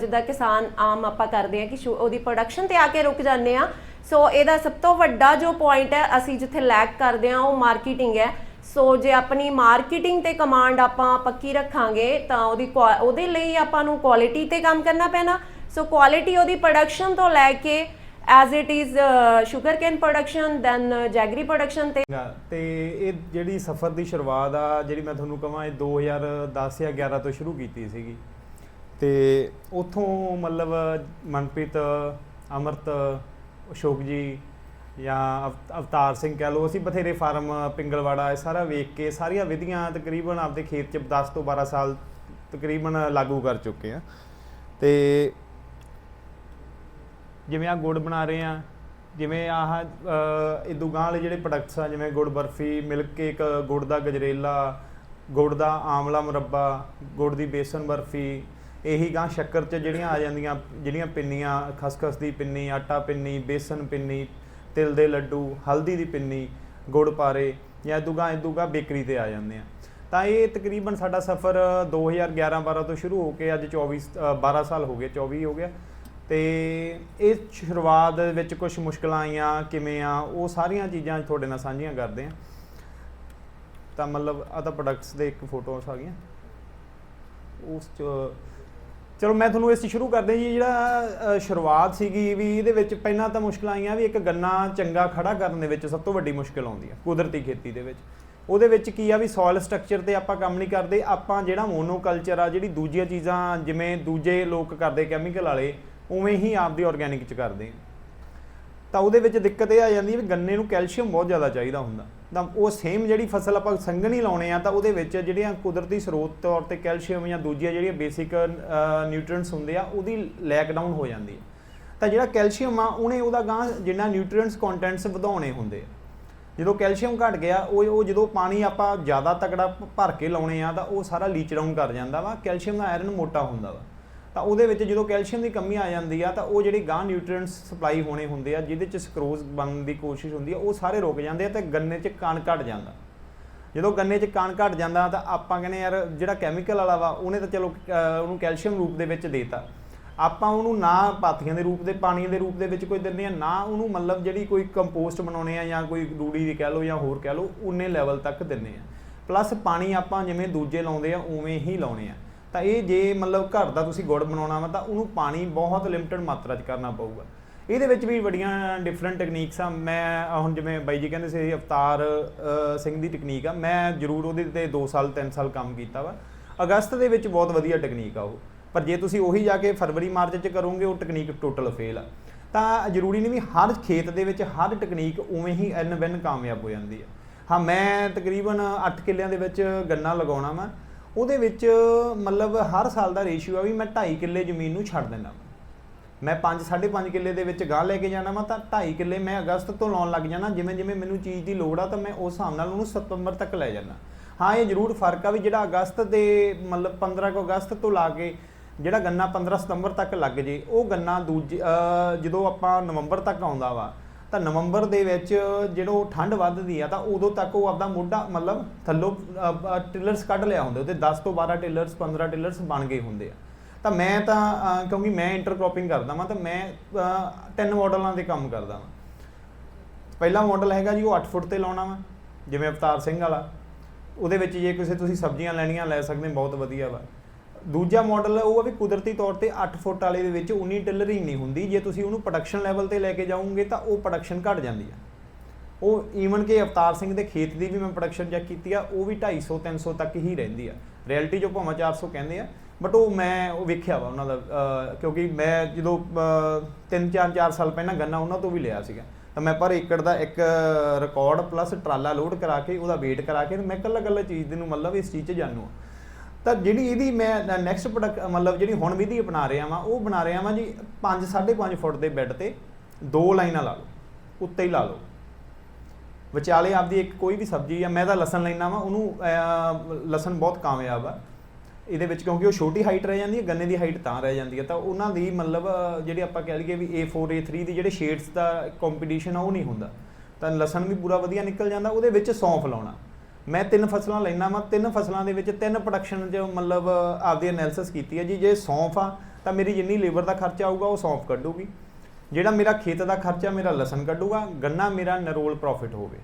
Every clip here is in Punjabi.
ਜਿੱਦਾਂ ਕਿਸਾਨ ਆਮ ਆਪਾਂ ਕਰਦੇ ਆ ਕਿ ਉਹਦੀ ਪ੍ਰੋਡਕਸ਼ਨ ਤੇ ਆ ਕੇ ਰੁਕ ਜਾਂਦੇ ਆ ਸੋ ਇਹਦਾ ਸਭ ਤੋਂ ਵੱਡਾ ਜੋ ਪੁਆਇੰਟ ਹੈ, ਅਸੀਂ ਜਿੱਥੇ ਲੈਕ ਕਰਦੇ ਆ ਉਹ ਮਾਰਕੀਟਿੰਗ ਹੈ। ਸੋ ਜੇ ਆਪਣੀ ਮਾਰਕੀਟਿੰਗ ਤੇ ਕਮਾਂਡ ਆਪਾਂ ਪੱਕੀ ਰੱਖਾਂਗੇ, ਤਾਂ ਉਹਦੀ ਉਹਦੇ ਲਈ ਆਪਾਂ ਨੂੰ ਕੁਆਲਿਟੀ ਤੇ ਕੰਮ ਕਰਨਾ ਪੈਣਾ। ਸੋ ਕੁਆਲਿਟੀ ਉਹਦੀ ਪ੍ਰੋਡਕਸ਼ਨ ਤੋਂ ਲੈ ਕੇ as it is sugar cane production then jaggery production ਤੇ ਤੇ ਇਹ ਜਿਹੜੀ ਸਫ਼ਰ ਦੀ ਸ਼ੁਰੂਆਤ ਆ, ਜਿਹੜੀ ਮੈਂ ਤੁਹਾਨੂੰ ਕਹਾਂ, ਇਹ 2010 ਜਾਂ 11 ਤੋਂ ਸ਼ੁਰੂ ਕੀਤੀ ਸੀਗੀ। ਤੇ ਉਥੋਂ ਮਤਲਬ ਮਨਪ੍ਰੀਤ ਅਮਰਤ ਅਸ਼ੋਕ ਜੀ ਜਾਂ ਅਵ- ਅਵਤਾਰ ਸਿੰਘ ਕਹਿ ਲਓ ਅਸੀਂ ਬਥੇਰੇ ਫਾਰਮ ਪਿੰਗਲਵਾੜਾ ਇਹ ਸਾਰਾ ਵੇਖ ਕੇ ਸਾਰੀਆਂ ਵਿਧੀਆਂ ਤਕਰੀਬਨ ਆਪਦੇ ਖੇਤ 'ਚ 10 ਤੋਂ 12 ਸਾਲ ਤਕਰੀਬਨ ਲਾਗੂ ਕਰ ਚੁੱਕੇ ਆ ਤੇ ਜਿਵੇਂ ਆ ਗੁੜ ਬਣਾ ਰਹੇ ਆ ਜਿਵੇਂ ਆਹ ਅ, ਇਦੂ ਵਾਲੇ ਜਿਹੜੇ ਪ੍ਰੋਡਕਟਸ ਆ ਜਿਵੇਂ ਗੁੜ ਬਰਫੀ ਮਿਲਕ ਕੇਕ ਗੁੜ ਦਾ ਗਜਰੇਲਾ ਗੁੜ ਦਾ ਆਮਲਾ ਮੁਰੱਬਾ ਗੁੜ ਦੀ ਬੇਸਨ ਬਰਫੀ ਇਹੀ ਗਾਂ ਸ਼ੱਕਰ ਚ ਜਿਹੜੀਆਂ ਆ ਜਾਂਦੀਆਂ ਜਿਹੜੀਆਂ ਪਿੰਨੀਆਂ ਖਸਖਸ ਦੀ ਪਿੰਨੀ ਆਟਾ ਪਿੰਨੀ ਬੇਸਨ ਪਿੰਨੀ ਤਿਲ ਦੇ ਲੱਡੂ ਹਲਦੀ ਦੀ ਪਿੰਨੀ ਗੁੜ ਪਾਰੇ ਜਾਂ ਇਦੂ ਗਾਂ ਇਦੂ ਬੇਕਰੀ ਤੇ ਆ ਜਾਂਦੇ ਆ। ਤਾਂ ਇਹ ਤਕਰੀਬਨ ਸਾਡਾ ਸਫ਼ਰ 2011 12 ਤੋਂ ਸ਼ੁਰੂ ਹੋ ਕੇ ਅੱਜ 24 ਅ, 12 ਸਾਲ ਹੋ ਗਏ 24 ਹੋ ਗਿਆ। ਤੇ ਇਹ ਸ਼ੁਰੂਆਤ ਵਿੱਚ ਕੁਝ ਮੁਸ਼ਕਲਾਂ ਆਈਆਂ ਕਿਵੇਂ ਆ ਉਹ ਸਾਰੀਆਂ ਚੀਜ਼ਾਂ ਤੁਹਾਡੇ ਨਾਲ ਸਾਂਝੀਆਂ ਕਰਦੇ ਆ। ਤਾਂ ਮਤਲਬ ਆ ਤਾਂ ਪ੍ਰੋਡਕਟਸ ਦੇ ਇੱਕ ਫੋਟੋਸ ਆ ਗਈਆਂ। ਉਸ ਚ ਚਲੋ, ਮੈਂ ਤੁਹਾਨੂੰ ਇਸ ਤੋਂ ਸ਼ੁਰੂ ਕਰਦੇ ਜੀ, ਜਿਹੜਾ ਸ਼ੁਰੂਆਤ ਸੀਗੀ ਵੀ ਇਹਦੇ ਵਿੱਚ ਪਹਿਲਾਂ ਤਾਂ ਮੁਸ਼ਕਲਾਂ ਆਈਆਂ ਵੀ ਇੱਕ ਗੰਨਾ ਚੰਗਾ ਖੜਾ ਕਰਨ ਦੇ ਵਿੱਚ ਸਭ ਤੋਂ ਵੱਡੀ ਮੁਸ਼ਕਲ ਆਉਂਦੀ ਆ, ਕੁਦਰਤੀ ਖੇਤੀ ਦੇ ਵਿੱਚ। ਉਹਦੇ ਵਿੱਚ ਕੀ ਆ ਵੀ ਸੋਇਲ ਸਟਰਕਚਰ ਤੇ ਆਪਾਂ ਕੰਮ ਨਹੀਂ ਕਰਦੇ, ਆਪਾਂ ਜਿਹੜਾ ਮੋਨੋਕਲਚਰ ਆ, ਜਿਹੜੀ ਦੂਜੀਆਂ ਚੀਜ਼ਾਂ, ਜਿਵੇਂ ਦੂਜੇ ਲੋਕ ਕਰਦੇ ਕੈਮੀਕਲ ਵਾਲੇ, ਉਵੇਂ ਹੀ ਆਪਦੀ ਆਰਗੈਨਿਕ ਚ ਕਰਦੇ ਤਾਂ ਉਹਦੇ ਵਿੱਚ ਦਿੱਕਤ ਇਹ ਆ ਜਾਂਦੀ ਹੈ ਵੀ ਗੰਨੇ ਨੂੰ ਕੈਲਸ਼ੀਅਮ ਬਹੁਤ ਜ਼ਿਆਦਾ ਚਾਹੀਦਾ ਹੁੰਦਾ। ਤਾਂ ਉਹ ਸੇਮ ਜਿਹੜੀ ਫਸਲ ਆਪਾਂ ਸੰਘਣੀ ਲਾਉਣੇ ਆ ਤਾਂ ਉਹਦੇ ਵਿੱਚ ਜਿਹੜੀਆਂ ਕੁਦਰਤੀ ਸਰੋਤ ਤੌਰ ਤੇ ਕੈਲਸ਼ੀਅਮ ਜਾਂ ਦੂਜੀਆਂ ਜਿਹੜੀਆਂ ਬੇਸਿਕ ਨਿਊਟ੍ਰੀਐਂਟਸ ਹੁੰਦੇ ਆ, ਉਹਦੀ ਲੈਕ ਡਾਊਨ ਹੋ ਜਾਂਦੀ ਹੈ ਤਾਂ ਜਿਹੜਾ ਕੈਲਸ਼ੀਅਮ ਆ, ਉਹਨੇ ਉਹਦਾ ਗਾਂ ਜਿੰਨਾ ਨਿਊਟ੍ਰੀਐਂਟਸ ਕੰਟੈਂਟਸ ਵਧਾਉਣੇ ਹੁੰਦੇ ਆ। ਜਦੋਂ ਕੈਲਸ਼ੀਅਮ ਘਟ ਗਿਆ, ਉਹ ਉਹ ਜਦੋਂ ਪਾਣੀ ਆਪਾਂ ਜ਼ਿਆਦਾ ਤਕੜਾ ਭਰ ਕੇ ਲਾਉਣੇ ਆ, ਤਾਂ ਉਹ ਸਾਰਾ ਲੀਚ ਡਾਊਨ ਕਰ ਜਾਂਦਾ ਵਾ। ਕੈਲਸ਼ੀਅਮ ਦਾ ਆਇਰਨ ਮੋਟਾ ਹੁੰਦਾ ਵਾ। ਤਾਂ ਉਹਦੇ ਵਿੱਚ ਜਦੋਂ ਕੈਲਸ਼ੀਅਮ ਦੀ ਕਮੀ ਆ ਜਾਂਦੀ ਆ ਤਾਂ ਉਹ ਜਿਹੜੇ ਗਾਂ ਨਿਊਟ੍ਰੀਐਂਟਸ ਸਪਲਾਈ ਹੋਣੇ ਹੁੰਦੇ ਆ, ਜਿਹਦੇ ਚ ਸਕਰੋਜ਼ ਬਣਨ ਦੀ ਕੋਸ਼ਿਸ਼ ਹੁੰਦੀ ਆ, ਉਹ ਸਾਰੇ ਰੁਕ ਜਾਂਦੇ ਆ ਤੇ ਗੰਨੇ 'ਚ ਕਣ ਘਟ ਜਾਂਦਾ। ਜਦੋਂ ਗੰਨੇ 'ਚ ਕਣ ਘਟ ਜਾਂਦਾ ਤਾਂ ਆਪਾਂ ਕਹਿੰਦੇ ਯਾਰ ਜਿਹੜਾ ਕੈਮੀਕਲ ਵਾਲਾ ਵਾ, ਉਹਨੇ ਤਾਂ ਚਲੋ ਉਹਨੂੰ ਕੈਲਸ਼ੀਅਮ ਰੂਪ ਦੇ ਵਿੱਚ ਦੇਤਾ। ਆਪਾਂ ਉਹਨੂੰ ਨਾ ਪਾਥੀਆਂ ਦੇ ਰੂਪ ਦੇ ਪਾਣੀ ਦੇ ਰੂਪ ਦੇ ਵਿੱਚ ਕੋਈ ਦਿੰਦੇ ਆ, ਨਾ ਉਹਨੂੰ ਮਤਲਬ ਜਿਹੜੀ ਕੋਈ ਕੰਪੋਸਟ ਬਣਾਉਣੇ ਆ ਜਾਂ ਕੋਈ ਰੂੜੀ ਦੀ ਕਹਿ ਲਓ ਜਾਂ ਹੋਰ ਕਹਿ ਲਓ ਉਨੇ ਲੈਵਲ ਤੱਕ ਦਿੰਦੇ ਆ। ਪਲੱਸ ਪਾਣੀ ਆਪਾਂ ਜਿਵੇਂ ਦੂਜੇ ਲਾਉਂਦੇ ਆ, ਉਵੇਂ ਹੀ ਲਾਉਣੇ ਆ। ਤਾਂ ਇਹ ਜੇ ਮਤਲਬ ਘਰ ਦਾ ਤੁਸੀਂ ਗੁੜ ਬਣਾਉਣਾ ਵਾ ਤਾਂ ਉਹਨੂੰ ਪਾਣੀ ਬਹੁਤ ਲਿਮਟਿਡ ਮਾਤਰਾ 'ਚ ਕਰਨਾ ਪਊਗਾ। ਇਹਦੇ ਵਿੱਚ ਵੀ ਬੜੀਆਂ ਡਿਫਰੈਂਟ ਟੈਕਨੀਕਸ ਆ। ਮੈਂ ਹੁਣ ਜਿਵੇਂ ਬਾਈ ਜੀ ਕਹਿੰਦੇ ਸੀ ਅਵਤਾਰ ਸਿੰਘ ਦੀ ਟੈਕਨੀਕ ਆ। ਮੈਂ ਜ਼ਰੂਰ ਉਹਦੇ ਤੇ 2 ਸਾਲ 3 ਸਾਲ ਕੰਮ ਕੀਤਾ ਵਾ। ਅਗਸਤ ਦੇ ਵਿੱਚ ਬਹੁਤ ਵਧੀਆ ਟੈਕਨੀਕ ਆ ਉਹ। ਪਰ ਜੇ ਤੁਸੀਂ ਉਹੀ ਜਾ ਕੇ ਫਰਵਰੀ, ਮਾਰਚ 'ਚ ਕਰੋਗੇ, ਉਹ ਟੈਕਨੀਕ ਟੋਟਲ ਫੇਲ ਆ। ਤਾਂ ਜ਼ਰੂਰੀ ਨਹੀਂ ਵੀ ਹਰ ਖੇਤ ਦੇ ਵਿੱਚ ਹਰ ਟੈਕਨੀਕ ਉਵੇਂ ਹੀ ਐਨ ਬਿਨ ਕਾਮਯਾਬ ਹੋ ਜਾਂਦੀ ਹੈ ਹਾਂ, ਮੈਂ ਤਕਰੀਬਨ 8 ਕਿੱਲਿਆਂ ਦੇ ਵਿੱਚ ਗੰਨਾ ਲਗਾਉਣਾ ਵਾ। ਉਹਦੇ ਵਿੱਚ ਮਤਲਬ ਹਰ ਸਾਲ ਦਾ ਰੇਸ਼ੀਓ ਆ ਵੀ ਮੈਂ 2.5 ਕਿੱਲੇ ਜ਼ਮੀਨ ਨੂੰ ਛੱਡ ਦਿੰਦਾ ਮੈਂ 5 5.5 ਕਿੱਲੇ ਦੇ ਵਿੱਚ ਗਾਹ ਲੈ ਕੇ ਜਾਣਾ ਵਾ, ਤਾਂ 2.5 ਕਿੱਲੇ ਮੈਂ ਅਗਸਤ ਤੋਂ ਲਾਉਣ ਲੱਗ ਜਾਣਾ। ਜਿਵੇਂ ਜਿਵੇਂ ਮੈਨੂੰ ਚੀਜ਼ ਦੀ ਲੋੜ ਆ, ਤਾਂ ਮੈਂ ਉਸ ਹਿਸਾਬ ਨਾਲ ਉਹਨੂੰ ਸਤੰਬਰ ਤੱਕ ਲੈ ਜਾਣਾ ਹਾਂ, ਇਹ ਜ਼ਰੂਰ ਫ਼ਰਕ ਆ ਵੀ ਜਿਹੜਾ ਅਗਸਤ ਦੇ ਮਤਲਬ 15 ਕੁ ਅਗਸਤ ਤੋਂ ਲਾ ਕੇ ਜਿਹੜਾ ਗੰਨਾ 15 ਸਤੰਬਰ ਤੱਕ ਲੱਗ ਜੇ, ਉਹ ਗੰਨਾ ਦੂਜੇ ਜਦੋਂ ਆਪਾਂ ਨਵੰਬਰ ਤੱਕ ਆਉਂਦਾ ਵਾ ਤਾਂ ਨਵੰਬਰ ਦੇ ਵਿੱਚ ਜਦੋਂ ਠੰਡ ਵੱਧਦੀ ਆ ਤਾਂ ਉਦੋਂ ਤੱਕ ਉਹ ਆਪਦਾ ਮੋਢਾ ਮਤਲਬ ਥੱਲੋਂ ਟਿਲਰਸ ਕੱਢ ਲਿਆ ਹੁੰਦੇ ਉਹਦੇ 10 ਤੋਂ 12 ਟਿਲਰਸ 15 ਟਿਲਰਸ ਬਣ ਗਏ ਹੁੰਦੇ ਆ। ਤਾਂ ਮੈਂ ਤਾਂ ਕਿਉਂਕਿ ਮੈਂ ਇੰਟਰਕ੍ਰੋਪਿੰਗ ਕਰਦਾ ਵਾਂ ਤਾਂ ਮੈਂ ਅਹ, ਤਿੰਨ ਮਾਡਲਾਂ ਦੇ ਕੰਮ ਕਰਦਾ ਵਾਂ। ਪਹਿਲਾ ਮਾਡਲ ਹੈਗਾ ਜੀ ਉਹ 8 ਫੁੱਟ ਤੇ ਲਾਉਣਾ ਵਾ ਜਿਵੇਂ ਅਵਤਾਰ ਸਿੰਘ ਵਾਲਾ। ਉਹਦੇ ਵਿੱਚ ਜੇ ਕਿਸੇ ਤੁਸੀਂ ਸਬਜ਼ੀਆਂ ਲੈਣੀਆਂ ਲੈ ਸਕਦੇ ਬਹੁਤ ਵਧੀਆ ਵਾ। ਦੂਜਾ ਮਾਡਲ ਉਹ ਆ ਵੀ ਕੁਦਰਤੀ ਤੌਰ ਤੇ 8 ਫੁੱਟ ਵਾਲੇ ਦੇ ਵਿੱਚ ਉਨੀ ਟਿਲਰਿੰਗ ਨਹੀਂ ਹੁੰਦੀ। ਜੇ ਤੁਸੀਂ ਉਹਨੂੰ ਪ੍ਰੋਡਕਸ਼ਨ ਲੈਵਲ ਤੇ ਲੈ ਕੇ ਜਾਓਗੇ ਤਾਂ ਉਹ ਪ੍ਰੋਡਕਸ਼ਨ ਘਟ ਜਾਂਦੀ ਆ। ਉਹ ਈਵਨ ਕਿ ਅਵਤਾਰ ਸਿੰਘ ਦੇ ਖੇਤ ਦੀ ਵੀ ਮੈਂ ਪ੍ਰੋਡਕਸ਼ਨ ਚੈੱਕ ਕੀਤੀ ਆ, ਉਹ ਵੀ 250 300 ਤੱਕ ਹੀ ਰਹਿੰਦੀ ਆ। ਰਿਐਲਿਟੀ ਜੋ ਭਾਵੇਂ 400 ਕਹਿੰਦੇ ਆ ਬਟ ਉਹ ਮੈਂ ਉਹ ਵੇਖਿਆ ਵਾ ਉਹਨਾਂ ਦਾ ਕਿਉਂਕਿ ਮੈਂ ਜਦੋਂ 3 4 4 ਸਾਲ ਪਹਿਲਾਂ ਗੰਨਾ ਉਹਨਾਂ ਤੋਂ ਵੀ ਲਿਆ ਸੀਗਾ। ਤਾਂ ਮੈਂ ਪਰ ਏਕੜ ਦਾ ਇੱਕ ਰਿਕਾਰਡ ਪਲੱਸ ਟਰਾਲਾ ਲੋਡ ਕਰਾ ਕੇ ਉਹਦਾ ਵੇਟ ਕਰਾ ਕੇ ਮੈਂ ਕੱਲਾ ਕੱਲਾ ਚੀਜ਼ ਦੇ ਨੂੰ ਮਤਲਬ ਇਸ ਚੀਜ਼ 'ਚ ਜਾਣੂ ਆ। ਤਾਂ ਜਿਹੜੀ ਇਹਦੀ ਮੈਂ ਨੈਕਸਟ ਪ੍ਰੋਡਕਟ ਮਤਲਬ ਜਿਹੜੀ ਹੁਣ ਵਿਧੀ ਅਪਣਾ ਰਿਹਾ ਵਾਂ ਉਹ ਬਣਾ ਰਿਹਾ ਵਾਂ ਜੀ 5 5.5 ਫੁੱਟ ਦੇ ਬੈੱਡ ਤੇ ਦੋ ਲਾਈਨਾਂ ਲਾ ਲਓ ਉੱਤੇ ਹੀ ਲਾ ਲਓ। ਵਿਚਾਲੇ ਆਪਦੀ ਇੱਕ ਕੋਈ ਵੀ ਸਬਜ਼ੀ ਆ ਮੈਂ ਤਾਂ ਲਸਣ ਲੈਣਾ ਵਾਂ ਉਹਨੂੰ ਲਸਣ ਬਹੁਤ ਕਾਮਯਾਬ ਆ। ਇਹਦੇ ਵਿੱਚ ਕਿਉਂਕਿ ਉਹ ਛੋਟੀ ਹਾਈਟ ਰਹਿ ਜਾਂਦੀ ਹੈ ਗੰਨੇ ਦੀ ਹਾਈਟ ਤਾਂ ਰਹਿ ਜਾਂਦੀ ਹੈ ਤਾਂ ਉਹਨਾਂ ਦੀ ਮਤਲਬ ਅਹ, ਜਿਹੜੀ ਆਪਾਂ ਕਹਿ ਲਈਏ ਵੀ A4 A3 ਦੀ ਜਿਹੜੇ ਸ਼ੇਡਸ ਦਾ ਕੰਪੀਟੀਸ਼ਨ ਆ ਉਹ ਨਹੀਂ ਹੁੰਦਾ। ਤਾਂ ਲਸਣ ਵੀ ਪੂਰਾ ਵਧੀਆ ਨਿਕਲ ਜਾਂਦਾ ਉਹਦੇ ਵਿੱਚ ਸੌਂਫ ਲਾਉਣਾ। ਮੈਂ ਤਿੰਨ ਫਸਲਾਂ ਲੈਣਾ ਵਾ, ਤਿੰਨ ਫਸਲਾਂ ਦੇ ਵਿੱਚ ਤਿੰਨ ਪ੍ਰੋਡਕਸ਼ਨ 'ਚ ਮਤਲਬ ਆਪਦੀ ਐਨਾਲਿਸਿਸ ਕੀਤੀ ਹੈ ਜੀ। ਜੇ ਸੌਂਫ ਆ, ਤਾਂ ਮੇਰੀ ਜਿੰਨੀ ਲੇਬਰ ਦਾ ਖਰਚਾ ਆਊਗਾ, ਉਹ ਸੌਂਫ ਕੱਢੂਗੀ। ਜਿਹੜਾ ਮੇਰਾ ਖੇਤ ਦਾ ਖਰਚਾ, ਮੇਰਾ ਲਸਣ ਕੱਢੂਗਾ, ਗੰਨਾ ਮੇਰਾ ਨਰੋਲ ਪ੍ਰੋਫਿਟ ਹੋਵੇ।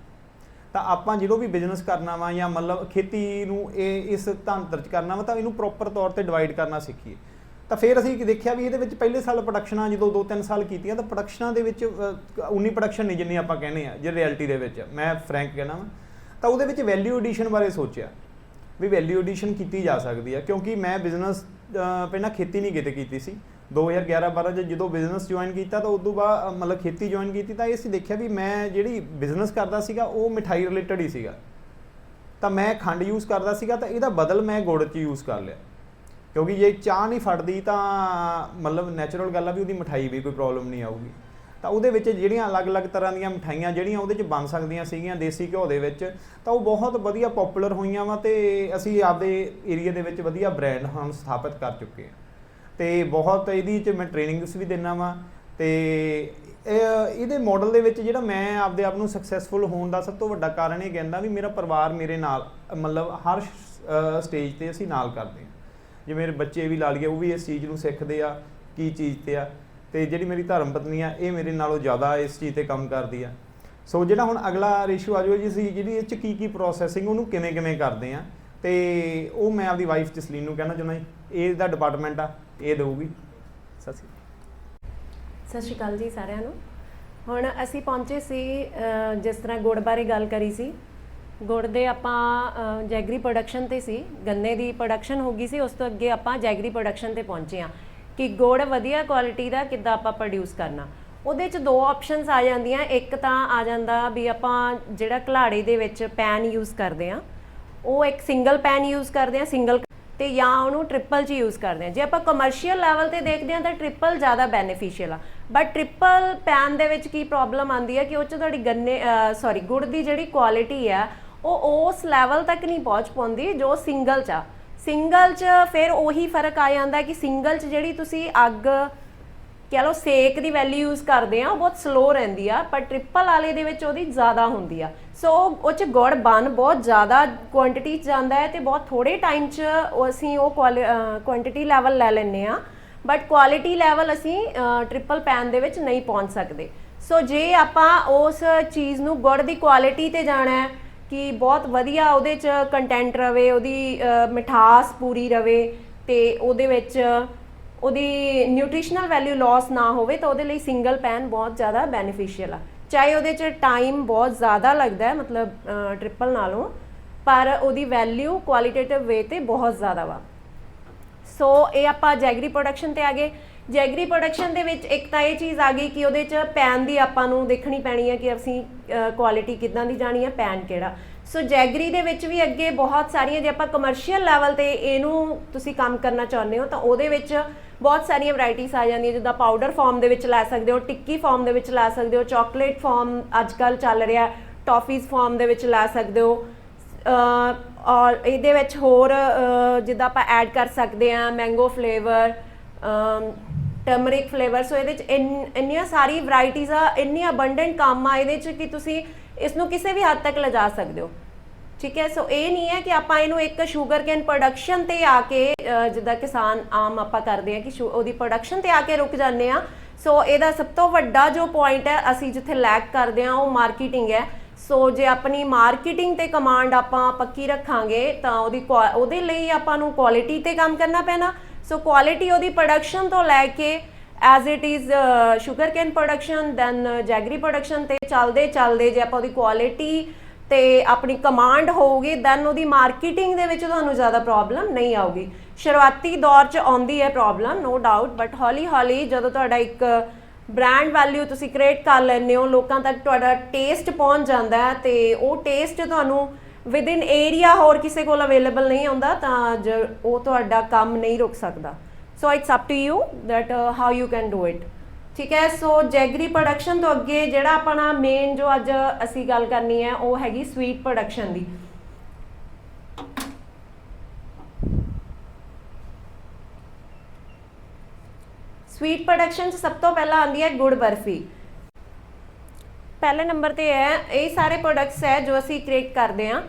ਤਾਂ ਆਪਾਂ ਜਦੋਂ ਵੀ ਬਿਜ਼ਨਸ ਕਰਨਾ ਵਾ ਜਾਂ ਮਤਲਬ ਖੇਤੀ ਨੂੰ ਇਹ ਇਸ ਤੰਤਰ ਚ ਕਰਨਾ ਵਾ, ਤਾਂ ਇਹਨੂੰ ਪ੍ਰੋਪਰ ਤੌਰ ਤੇ ਡਿਵਾਈਡ ਕਰਨਾ ਸਿੱਖੀਏ। ਤਾਂ ਫਿਰ ਅਸੀਂ ਦੇਖਿਆ ਵੀ ਇਹਦੇ ਵਿੱਚ ਪਹਿਲੇ ਸਾਲ ਪ੍ਰੋਡਕਸ਼ਨਾਂ ਜਦੋਂ 2-3 ਸਾਲ ਕੀਤੀਆਂ, ਤਾਂ ਪ੍ਰੋਡਕਸ਼ਨਾਂ ਦੇ ਵਿੱਚ ਉਨੀ ਪ੍ਰੋਡਕਸ਼ਨ ਨਹੀਂ ਜਿੰਨੀ ਆਪਾਂ ਕਹਿੰਦੇ ਆ, ਜੇ ਰਿਐਲਿਟੀ ਦੇ ਵਿੱਚ। ਮੈਂ ਫਰੈਂਕ ਕਹਿਣਾ ਵਾ ਤਾਂ ਉਹਦੇ ਵਿੱਚ ਵੈਲਿਊ ਐਡੀਸ਼ਨ ਬਾਰੇ ਸੋਚਿਆ ਵੀ ਵੈਲਿਊ ਐਡੀਸ਼ਨ ਕੀਤੀ ਜਾ ਸਕਦੀ ਹੈ ਕਿਉਂਕਿ ਮੈਂ ਬਿਜ਼ਨਸ ਪਹਿਲਾਂ ਖੇਤੀ ਨਹੀਂ ਕਿਤੇ ਕੀਤੀ ਸੀ। 2011-12 ਚ ਜਦੋਂ ਬਿਜ਼ਨਸ ਜੁਆਇਨ ਕੀਤਾ ਤਾਂ ਉਦੋਂ ਬਾਅਦ ਮਤਲਬ ਖੇਤੀ ਜੁਆਇਨ ਕੀਤੀ ਤਾਂ ਇਹ ਸੀ ਦੇਖਿਆ ਵੀ ਮੈਂ ਜਿਹੜੀ ਬਿਜ਼ਨਸ ਕਰਦਾ ਸੀਗਾ, ਉਹ ਮਿਠਾਈ ਰਿਲੇਟਡ ਹੀ ਸੀਗਾ। ਤਾਂ ਮੈਂ ਖੰਡ ਯੂਜ਼ ਕਰਦਾ ਸੀਗਾ ਤਾਂ ਇਹਦਾ ਬਦਲ ਮੈਂ ਗੁੜ ਚ ਯੂਜ਼ ਕਰ ਲਿਆ। ਕਿਉਂਕਿ ਜੇ ਚਾਹ ਨਹੀਂ ਫੜਦੀ ਤਾਂ ਮਤਲਬ ਨੈਚੁਰਲ ਗੱਲ ਆ ਵੀ ਉਹਦੀ ਮਠਾਈ ਵੀ ਕੋਈ ਪ੍ਰੋਬਲਮ ਨਹੀਂ ਆਊਗੀ। ਤਾਂ ਉਹਦੇ ਵਿੱਚ ਜਿਹੜੀਆਂ ਅਲੱਗ-ਅਲੱਗ ਤਰ੍ਹਾਂ ਦੀਆਂ ਮਠਾਈਆਂ ਜਿਹੜੀਆਂ ਉਹਦੇ 'ਚ ਬਣ ਸਕਦੀਆਂ ਸੀਗੀਆਂ ਦੇਸੀ ਘਿਓ ਦੇ ਵਿੱਚ, ਤਾਂ ਉਹ ਬਹੁਤ ਵਧੀਆ ਪਪੂਲਰ ਹੋਈਆਂ ਵਾ ਤੇ ਅਸੀਂ ਆਪਦੇ ਏਰੀਆ ਦੇ ਵਿੱਚ ਵਧੀਆ ਬ੍ਰਾਂਡ ਹੁਣ ਸਥਾਪਿਤ ਕਰ ਚੁੱਕੇ ਹਾਂ। ਤੇ ਬਹੁਤ ਇਹਦੀ 'ਚ ਮੈਂ ਟ੍ਰੇਨਿੰਗਸ ਵੀ ਦਿੰਦਾ ਵਾਂ ਤੇ ਇਹਦੇ ਮਾਡਲ ਦੇ ਵਿੱਚ ਜਿਹੜਾ ਮੈਂ ਆਪਦੇ ਆਪ ਨੂੰ ਸਕਸੈਸਫੁਲ ਹੋਣ ਦਾ ਸਭ ਤੋਂ ਵੱਡਾ ਕਾਰਨ ਇਹ ਕਹਿੰਦਾ ਵੀ ਮੇਰਾ ਪਰਿਵਾਰ ਮੇਰੇ ਨਾਲ, ਮਤਲਬ ਹਰ ਸਟੇਜ ਤੇ ਅਸੀਂ ਨਾਲ ਕਰਦੇ ਹਾਂ। ਜੇ ਮੇਰੇ ਬੱਚੇ ਵੀ ਲਾ ਲਈਏ, ਉਹ ਵੀ ਇਸ ਚੀਜ਼ ਨੂੰ ਸਿੱਖਦੇ ਆ, ਕੀ ਚੀਜ਼ ਤੇ ਆ। ਤੇ ਜਿਹੜੀ ਮੇਰੀ ਧਰਮ ਪਤਨੀ ਆ, ਇਹ ਮੇਰੇ ਨਾਲੋਂ ਜ਼ਿਆਦਾ ਇਸ ਚੀਜ਼ ਤੇ ਕੰਮ ਕਰਦੀ ਆ। ਸੋ ਜਿਹੜਾ ਹੁਣ ਅਗਲਾ ਰੇਸ਼ੋ ਆ ਜਾਓ ਜੀ ਸੀ, ਜਿਹੜੀ ਇਹ ਚ ਕੀ ਕੀ ਪ੍ਰੋਸੈਸਿੰਗ ਉਹਨੂੰ ਕਿਵੇਂ ਕਿਵੇਂ ਕਰਦੇ ਆ। ਤੇ ਉਹ ਮੈਂ ਆਪਦੀ ਵਾਈਫ ਜਸਲੀਨ ਨੂੰ ਕਹਿਣਾ ਚਾਹੁੰਦਾ ਜੀ, ਇਹ ਦਾ ਡਿਪਾਰਟਮੈਂਟ ਆ, ਇਹ ਦੇਊਗੀ। ਸਤਿ ਸ਼੍ਰੀ ਅਕਾਲ। ਸਤਿ ਸ਼੍ਰੀ ਅਕਾਲ ਜੀ ਸਾਰਿਆਂ ਨੂੰ। ਹੁਣ ਅਸੀਂ ਪਹੁੰਚੇ ਸੀ ਜਿਸ ਤਰ੍ਹਾਂ ਗੁੜ ਬਾਰੇ ਗੱਲ ਕਰੀ ਸੀ। ਗੁੜ ਦੇ ਆਪਾਂ ਜੈਗਰੀ ਪ੍ਰੋਡਕਸ਼ਨ ਤੇ ਸੀ। ਗੰਨੇ ਦੀ ਪ੍ਰੋਡਕਸ਼ਨ ਹੋ ਗਈ ਸੀ, ਉਸ ਤੋਂ ਅੱਗੇ ਆਪਾਂ ਜੈਗਰੀ ਪ੍ਰੋਡਕਸ਼ਨ ਤੇ ਪਹੁੰਚੇ ਆ ਕਿ ਗੁੜ ਵਧੀਆ ਕੁਆਲਿਟੀ ਦਾ ਕਿੱਦਾਂ ਆਪਾਂ ਪ੍ਰੋਡਿਊਸ ਕਰਨਾ। ਉਹਦੇ ਚ ਦੋ ਆਪਸ਼ਨਸ ਆ ਜਾਂਦੀਆਂ। ਇੱਕ ਤਾਂ ਆ ਜਾਂਦਾ ਵੀ ਆਪਾਂ ਜਿਹੜਾ ਘਲਾੜੇ ਦੇ ਵਿੱਚ ਪੈਨ ਯੂਜ਼ ਕਰਦੇ ਆ ਉਹ ਇੱਕ ਸਿੰਗਲ ਪੈਨ ਯੂਜ਼ ਕਰਦੇ ਆ ਸਿੰਗਲ ਤੇ ਜਾਂ ਉਹਨੂੰ ਟ੍ਰਿਪਲ ਚ ਯੂਜ਼ ਕਰਦੇ ਆ ਜੇ ਆਪਾਂ ਕਮਰਸ਼ੀਅਲ ਲੈਵਲ ਤੇ ਦੇਖਦੇ ਆ ਤਾਂ ਟ੍ਰਿਪਲ ਜ਼ਿਆਦਾ ਬੈਨੀਫੀਸ਼ੀਅਲ ਆ। ਬਟ ਟ੍ਰਿਪਲ ਪੈਨ ਦੇ ਵਿੱਚ ਕੀ ਪ੍ਰੋਬਲਮ ਆਂਦੀ ਹੈ ਕਿ ਉਹ ਚ ਤੁਹਾਡੀ ਗੰਨੇ ਸੌਰੀ ਗੁੜ ਦੀ ਜਿਹੜੀ ਕੁਆਲਿਟੀ ਆ, ਉਹ ਉਸ ਲੈਵਲ ਤੱਕ ਨਹੀਂ ਪਹੁੰਚ ਪਾਉਂਦੀ ਜੋ ਸਿੰਗਲ ਚ ਆ। ਸਿੰਗਲ ਚ ਫਿਰ ਉਹੀ ਫ਼ਰਕ ਆ ਜਾਂਦਾ ਕਿ ਸਿੰਗਲ ਚ ਜਿਹੜੀ ਤੁਸੀਂ ਅੱਗ, ਕਹ ਲਓ, ਸੇਕ ਦੀ ਵੈਲਿਊ ਯੂਜ਼ ਕਰਦੇ ਆ, ਉਹ ਬਹੁਤ ਸਲੋ ਰਹਿੰਦੀ ਆ, ਪਰ ਟ੍ਰਿਪਲ ਵਾਲੇ ਦੇ ਵਿੱਚ ਉਹਦੀ ਜ਼ਿਆਦਾ ਹੁੰਦੀ ਆ। ਸੋ ਉਹ ਚ ਗੁੜ ਬਣ ਬਹੁਤ ਜ਼ਿਆਦਾ ਕੁਆਂਟੀਟੀ ਚ ਜਾਂਦਾ ਹੈ ਤੇ ਬਹੁਤ ਥੋੜੇ ਟਾਈਮ ਚ ਉਹ ਅਸੀਂ ਉਹ ਕੁਆਂਟੀਟੀ ਲੈਵਲ ਲੈ ਲੈਂਦੇ ਆ। ਬਟ ਕੁਆਲਿਟੀ ਲੈਵਲ ਅਸੀਂ ਟ੍ਰਿਪਲ ਪੈਨ ਦੇ ਵਿੱਚ ਨਹੀਂ ਪਹੁੰਚ ਸਕਦੇ। ਸੋ ਜੇ ਆਪਾਂ ਉਸ ਚੀਜ਼ ਨੂੰ ਗੁੜ ਦੀ ਕੁਆਲਿਟੀ ਤੇ ਜਾਣਾ ਹੈ ਕਿ ਬਹੁਤ ਵਧੀਆ ਉਹਦੇ ਚ ਕੰਟੈਂਟ ਰਵੇ, ਉਹਦੀ ਮਿਠਾਸ ਪੂਰੀ ਰਵੇ ਤੇ ਉਹਦੇ ਵਿੱਚ ਉਹਦੀ ਨਿਊਟ੍ਰੀਸ਼ਨਲ ਵੈਲਿਊ ਲਾਸ ਨਾ ਹੋਵੇ ਤਾਂ ਉਹਦੇ ਲਈ ਸਿੰਗਲ ਪੈਨ ਬਹੁਤ ਜ਼ਿਆਦਾ ਬੈਨੀਫੀਸ਼ੀਅਲ ਆ। ਚਾਹੇ ਉਹਦੇ ਚ ਟਾਈਮ ਬਹੁਤ ਜ਼ਿਆਦਾ ਲੱਗਦਾ ਹੈ, ਮਤਲਬ ਟ੍ਰਿਪਲ ਨਾਲੋਂ, ਪਰ ਉਹਦੀ ਵੈਲਿਊ ਕੁਆਲਿਟੇਟਿਵ ਵੇ ਤੇ ਬਹੁਤ ਜ਼ਿਆਦਾ ਵਾ। ਸੋ ਇਹ ਆਪਾਂ ਜੈਗਰੀ ਪ੍ਰੋਡਕਸ਼ਨ ਤੇ ਆ ਗਏ। ਜੈਗਰੀ ਪ੍ਰੋਡਕਸ਼ਨ ਦੇ ਵਿੱਚ ਇੱਕ ਤਾਂ ਇਹ ਚੀਜ਼ ਆ ਗਈ ਕਿ ਉਹਦੇ ਚ ਪੈਨ ਦੀ ਆਪਾਂ ਨੂੰ ਦੇਖਣੀ ਪੈਣੀ ਹੈ ਕਿ ਅਸੀਂ ਕੁਆਲਿਟੀ ਕਿਦਾਂ ਦੀ ਜਾਣੀ ਹੈ ਪੈਨ ਕਿਹੜਾ। ਸੋ ਜੈਗਰੀ ਦੇ ਵਿੱਚ ਵੀ ਅੱਗੇ ਬਹੁਤ ਸਾਰੀਆਂ ਜੇ ਆਪਾਂ ਕਮਰਸ਼ੀਅਲ ਲੈਵਲ ਤੇ ਇਹਨੂੰ ਤੁਸੀਂ ਕੰਮ ਕਰਨਾ ਚਾਹੁੰਦੇ ਹੋ ਤਾਂ ਉਹਦੇ ਵਿੱਚ ਬਹੁਤ ਸਾਰੀਆਂ ਵੈਰਾਈਟੀਆਂ ਆ ਜਾਂਦੀਆਂ ਜਿੱਦਾਂ ਪਾਊਡਰ ਫਾਰਮ ਦੇ ਵਿੱਚ ਲੈ ਸਕਦੇ ਹੋ ਟਿੱਕੀ ਫਾਰਮ ਦੇ ਵਿੱਚ ਲੈ ਸਕਦੇ ਹੋ ਚਾਕਲੇਟ ਫਾਰਮ ਅੱਜ ਕੱਲ ਚੱਲ ਰਿਹਾ ਟੌਫੀਜ਼ ਫਾਰਮ ਦੇ ਵਿੱਚ ਲੈ ਸਕਦੇ ਹੋ ਅ, ਔਰ ਇਹਦੇ ਵਿੱਚ ਹੋਰ ਜਿੱਦਾਂ ਆਪਾਂ ਐਡ ਕਰ ਸਕਦੇ ਆ mango flavour turmeric flavour so ਇਹਦੇ ਚ ਇੰਨ- ਇੰਨੀਆਂ ਸਾਰੀ ਵੈਰਾਈਟੀਆਂ ਆ, ਇੰਨੀ ਅਬੰਡੈਂਟ ਕੰਮ ਆ ਇਹਦੇ ਚ ਕਿ ਤੁਸੀਂ ਇਸ ਨੂੰ ਕਿਸੇ ਵੀ ਹੱਦ ਤੱਕ ਲਿਜਾ ਸਕਦੇ ਹੋ। ਠੀਕ ਹੈ? ਸੋ ਇਹ ਨਹੀਂ ਹੈ ਕਿ ਆਪਾਂ ਇਹਨੂੰ ਇੱਕ ਸ਼ੂਗਰ ਕੈਨ ਪ੍ਰੋਡਕਸ਼ਨ ਤੇ ਆ ਕੇ ਜਿੱਦਾਂ ਕਿਸਾਨ ਆਮ ਆਪਾਂ ਕਰਦੇ ਆ ਕਿ ਸ਼ੂ- ਉਹਦੀ ਪ੍ਰੋਡਕਸ਼ਨ ਤੇ ਆ ਕੇ ਰੁਕ ਜਾਂਦੇ ਆ ਸੋ ਇਹਦਾ ਸਭ ਤੋਂ ਵੱਡਾ ਜੋ ਪੁਆਇੰਟ ਹੈ, ਅਸੀਂ ਜਿੱਥੇ ਲੈਕ ਕਰਦੇ ਆ ਉਹ ਮਾਰਕੀਟਿੰਗ ਹੈ। ਸੋ ਜੇ ਆਪਣੀ ਮਾਰਕੀਟਿੰਗ ਤੇ ਕਮਾਂਡ ਆਪਾਂ ਪੱਕੀ ਰੱਖਾਂਗੇ, ਤਾਂ ਉਹਦੀ ਕੁਆ- ਉਹਦੇ ਲਈ ਆਪਾਂ ਨੂੰ ਕੁਆਲਿਟੀ ਤੇ ਕੰਮ ਕਰਨਾ ਪੈਣਾ। ਸੋ ਕੁਆਲਿਟੀ ਉਹਦੀ ਪ੍ਰੋਡਕਸ਼ਨ ਤੋਂ ਲੈ ਕੇ as it is sugar cane production then jaggery production ਤੇ ਚੱਲਦੇ ਚੱਲਦੇ ਜੇ ਆਪਾਂ ਉਹਦੀ ਕੁਆਲਿਟੀ ਤੇ ਆਪਣੀ ਕਮਾਂਡ ਹੋਊਗੀ ਦੈਨ ਉਹਦੀ ਮਾਰਕੀਟਿੰਗ ਦੇ ਵਿੱਚ ਤੁਹਾਨੂੰ ਜ਼ਿਆਦਾ ਪ੍ਰੋਬਲਮ ਨਹੀਂ ਆਊਗੀ ਸ਼ੁਰੂਆਤੀ ਦੌਰ 'ਚ ਆਉਂਦੀ ਹੈ ਪ੍ਰੋਬਲਮ ਨੋ ਡਾਊਟ ਬਟ ਹੌਲੀ ਹੌਲੀ ਜਦੋਂ ਤੁਹਾਡਾ ਇੱਕ ਬ੍ਰਾਂਡ ਵੈਲਿਊ ਤੁਸੀਂ ਕ੍ਰੀਏਟ ਕਰ ਲੈਂਦੇ ਹੋ ਲੋਕਾਂ ਤੱਕ ਤੁਹਾਡਾ ਟੇਸਟ ਪਹੁੰਚ ਜਾਂਦਾ ਹੈ ਤੇ ਉਹ ਟੇਸਟ ਤੁਹਾਨੂੰ ਵਿਦ ਇਨ ਏਰੀਆ ਹੋਰ ਕਿਸੇ ਕੋਲ ਅਵੇਲੇਬਲ ਨਹੀਂ ਹੁੰਦਾ, ਤਾਂ ਜ- ਉਹ ਤੁਹਾਡਾ ਕੰਮ ਨਹੀਂ ਰੁਕ ਸਕਦਾ। So it's up to you that how you can do it ਠੀਕ ਹੈ? ਸੋ ਜੈਗਰੀ ਪ੍ਰੋਡਕਸ਼ਨ ਤੋਂ ਅੱਗੇ ਜਿਹੜਾ ਆਪਣਾ ਮੇਨ ਜੋ ਅੱਜ ਅਸੀਂ ਗੱਲ ਕਰਨੀ ਹੈ, ਉਹ ਹੈਗੀ ਸਵੀਟ ਪ੍ਰੋਡਕਸ਼ਨ ਦੀ। ਸਵੀਟ ਪ੍ਰੋਡਕਸ਼ਨ 'ਚ ਸਭ ਤੋਂ ਪਹਿਲਾਂ ਆਉਂਦੀ ਹੈ ਗੁੜ ਬਰਫੀ। ਪਹਿਲੇ ਨੰਬਰ ਤੇ ਹੈ, ਇਹ ਸਾਰੇ ਪ੍ਰੋਡਕਟਸ ਹੈ ਜੋ ਅਸੀਂ ਕ੍ਰੀਏਟ ਕਰਦੇ ਹਾਂ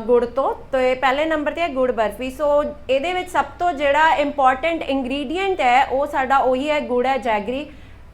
ਗੁੜ ਤੋਂ। ਤੇ ਪਹਿਲੇ ਨੰਬਰ ਤੇ ਹੈ ਗੁੜ ਬਰਫੀ। ਸੋ ਇਹਦੇ ਵਿੱਚ ਸਭ ਤੋਂ ਜਿਹੜਾ ਇੰਪੋਰਟੈਂਟ ਇੰਗਰੀਡੀਐਂਟ ਹੈ, ਉਹ ਸਾਡਾ ਉਹੀ ਹੈ, ਗੁੜ ਹੈ, ਜੈਗਰੀ।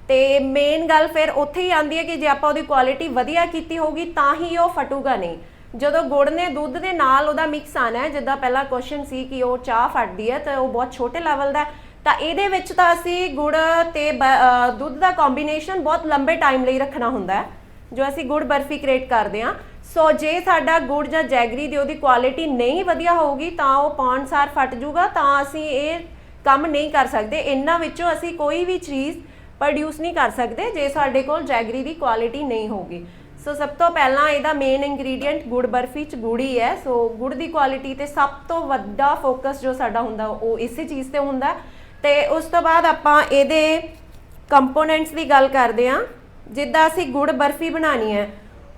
ਤੇ ਮੇਨ ਗੱਲ ਫਿਰ ਉੱਥੇ ਹੀ ਆਉਂਦੀ ਹੈ ਕਿ ਜੇ ਆਪਾਂ ਉਹਦੀ ਕੁਆਲਿਟੀ ਵਧੀਆ ਕੀਤੀ ਹੋਊਗੀ, ਤਾਂ ਹੀ ਉਹ ਫਟੂਗਾ ਨਹੀਂ। ਜਦੋਂ ਗੁੜ ਨੇ ਦੁੱਧ ਦੇ ਨਾਲ ਉਹਦਾ ਮਿਕਸ ਆਣਾ ਹੈ, ਜਿੱਦਾਂ ਪਹਿਲਾ ਕੁਐਸਚਨ ਸੀ ਕਿ ਉਹ ਚਾਹ ਫਟਦੀ ਹੈ, ਤਾਂ ਉਹ ਬਹੁਤ ਛੋਟੇ ਲੈਵਲ ਦਾ ਤਾਂ ਇਹਦੇ ਵਿੱਚ ਤਾਂ ਅਸੀਂ ਗੁੜ ਤੇ ਬ- ਦੁੱਧ ਦਾ ਕੰਬੀਨੇਸ਼ਨ ਬਹੁਤ ਲੰਬੇ ਟਾਈਮ ਲਈ ਰੱਖਣਾ ਹੁੰਦਾ ਹੈ। ਜੋ ਅਸੀਂ ਗੁੜ ਬਰਫੀ ਕ੍ਰੀਏਟ ਕਰਦੇ ਹਾਂ। ਸੋ ਜੇ ਸਾਡਾ ਗੁੜ ਜਾਂ ਜੈਗਰੀ ਦੀ ਉਹਦੀ ਕੁਆਲਿਟੀ ਨਹੀਂ ਵਧੀਆ ਹੋਊਗੀ, ਤਾਂ ਉਹ ਪਾਉਣ ਸਾਰ ਫਟ ਜੂਗਾ, ਤਾਂ ਅਸੀਂ ਇਹ ਕੰਮ ਨਹੀਂ ਕਰ ਸਕਦੇ। ਇਹਨਾਂ ਵਿੱਚੋਂ ਅਸੀਂ ਕੋਈ ਵੀ ਚੀਜ਼ ਪ੍ਰੋਡਿਊਸ ਨਹੀਂ ਕਰ ਸਕਦੇ, ਜੇ ਸਾਡੇ ਕੋਲ ਜੈਗਰੀ ਦੀ ਕੁਆਲਿਟੀ ਨਹੀਂ ਹੋਊਗੀ। ਸੋ ਸਭ ਤੋਂ ਪਹਿਲਾਂ ਇਹਦਾ ਮੇਨ ਇੰਗਰੀਡੀਐਂਟ ਗੁੜ ਬਰਫੀ ਚ ਗੁੜ ਹੀ ਹੈ। ਸੋ ਗੁੜ ਦੀ ਕੁਆਲਿਟੀ ਤੇ ਸਭ ਤੋਂ ਵੱਡਾ ਫੋਕਸ ਜੋ ਸਾਡਾ ਹੁੰਦਾ, ਉਹ ਇਸੇ ਚੀਜ਼ ਤੇ ਹੁੰਦਾ। ਹੈ। ਤੇ ਉਸ ਤੋਂ ਬਾਅਦ ਆਪਾਂ ਇਹਦੇ ਕੰਪੋਨੈਂਟਸ ਦੀ ਗੱਲ ਕਰਦੇ ਹਾਂ। ਜਿੱਦਾਂ ਅਸੀਂ ਗੁੜ ਬਰਫੀ ਬਣਾਣੀ ਹੈ,